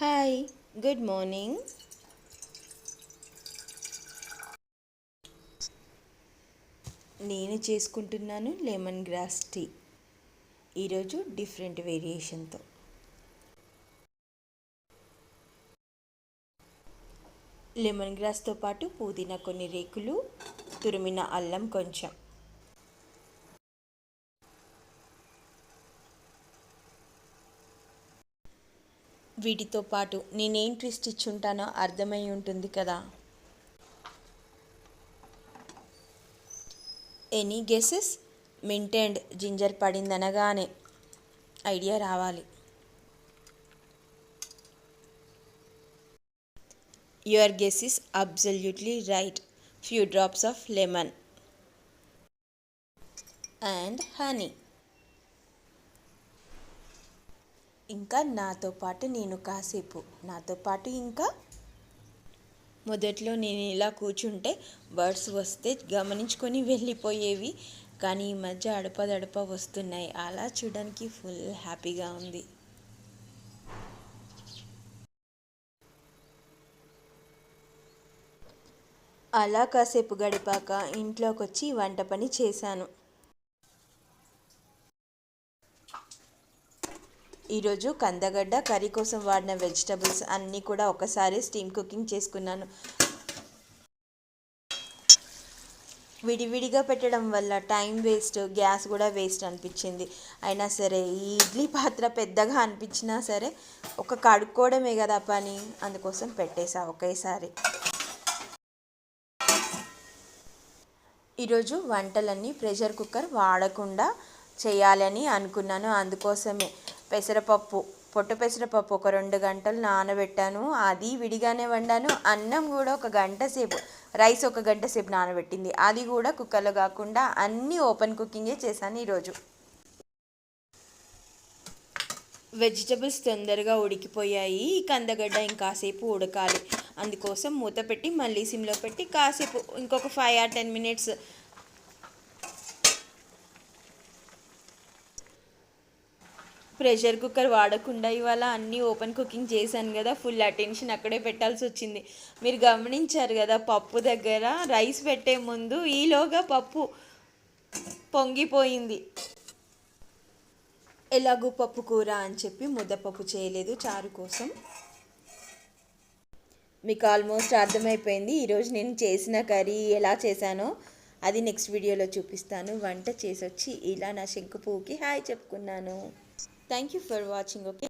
Hi good morning నేను చేసుకుంటున్నాను lemon grass tea ఈరోజు డిఫరెంట్ వేరియేషన్తో లెమన్ గ్రాస్తో పాటు పుదీనా కొన్ని రేకులు తురిమిన అల్లం కొంచెం. వీటితో పాటు నేనేం ట్విస్ట్ ఇచ్చుంటానో అర్థమై ఉంటుంది కదా. Any guesses mint and ginger పడిందనగానే idea రావాలి. Your guess is absolutely right few drops of lemon and honey ఇంకా నాతో పాటు నేను కాసేపు. నాతో పాటు ఇంకా? మొదట్లో నేను ఇలా కూర్చుంటే బర్డ్స్ వస్తే గమనించుకొని వెళ్ళిపోయేవి. కానీ ఈ మధ్య అడపదడప వస్తున్నాయి. అలా చూడడానికి ఫుల్ హ్యాపీగా ఉంది. అలా కాసేపు గడిపాక ఇంట్లోకి వచ్చి వంట పని చేశాను. ఈరోజు కందగడ్డ కర్రీ కోసం వాడిన వెజిటబుల్స్ అన్నీ కూడా ఒకసారి స్టీమ్ కుకింగ్ చేసుకున్నాను. విడివిడిగా పెట్టడం వల్ల టైం వేస్ట్ గ్యాస్ కూడా వేస్ట్ అనిపించింది. అయినా సరే ఈ ఇడ్లీ పాత్ర పెద్దగా అనిపించినా సరే ఒక కడుక్కోవడమే కదా పని. అందుకోసం పెట్టేసా ఒకేసారి. ఈరోజు వంటలన్నీ ప్రెషర్ కుక్కర్ వాడకుండా చేయాలని అనుకున్నాను. అందుకోసమే పెసరపప్పు పొట్టు పెసరపప్పు ఒక రెండు గంటలు నానబెట్టాను. అది విడిగానే వండాను. అన్నం కూడా ఒక గంట సేపు రైస్ ఒక గంట సేపు నానబెట్టింది. అది కూడా కుక్కర్లో కాకుండా అన్నీ ఓపెన్ కుకింగే చేశాను ఈరోజు. వెజిటబుల్స్ తొందరగా ఉడికిపోయాయి. కందగడ్డ ఇంకాసేపు ఉడకాలి. అందుకోసం మూత పెట్టి మళ్ళీ సిమ్లో పెట్టి కాసేపు ఇంకొక five or ten minutes pressure cooker వాడకుండా ఇవాళ అన్నీ ఓపెన్ కుకింగ్ చేశాను కదా ఫుల్ అటెన్షన్ అక్కడే పెట్టాల్సి వచ్చింది. మీరు గమనించారు కదా పప్పు దగ్గర రైస్ పెట్టే ముందు ఈలోగా పప్పు పొంగిపోయింది. ఎలాగూ పప్పు కూర అని చెప్పి ముద్దపప్పు చేయలేదు చారు కోసం. మీకు ఆల్మోస్ట్ అర్థమైపోయింది ఈరోజు నేను చేసిన కర్రీ ఎలా చేశానో. అది నెక్స్ట్ వీడియోలో చూపిస్తాను. వంట చేసి వచ్చి ఇలా నా శంకు పువ్వుకి హాయ్ చెప్పుకున్నాను. Thank you for watching. Okay.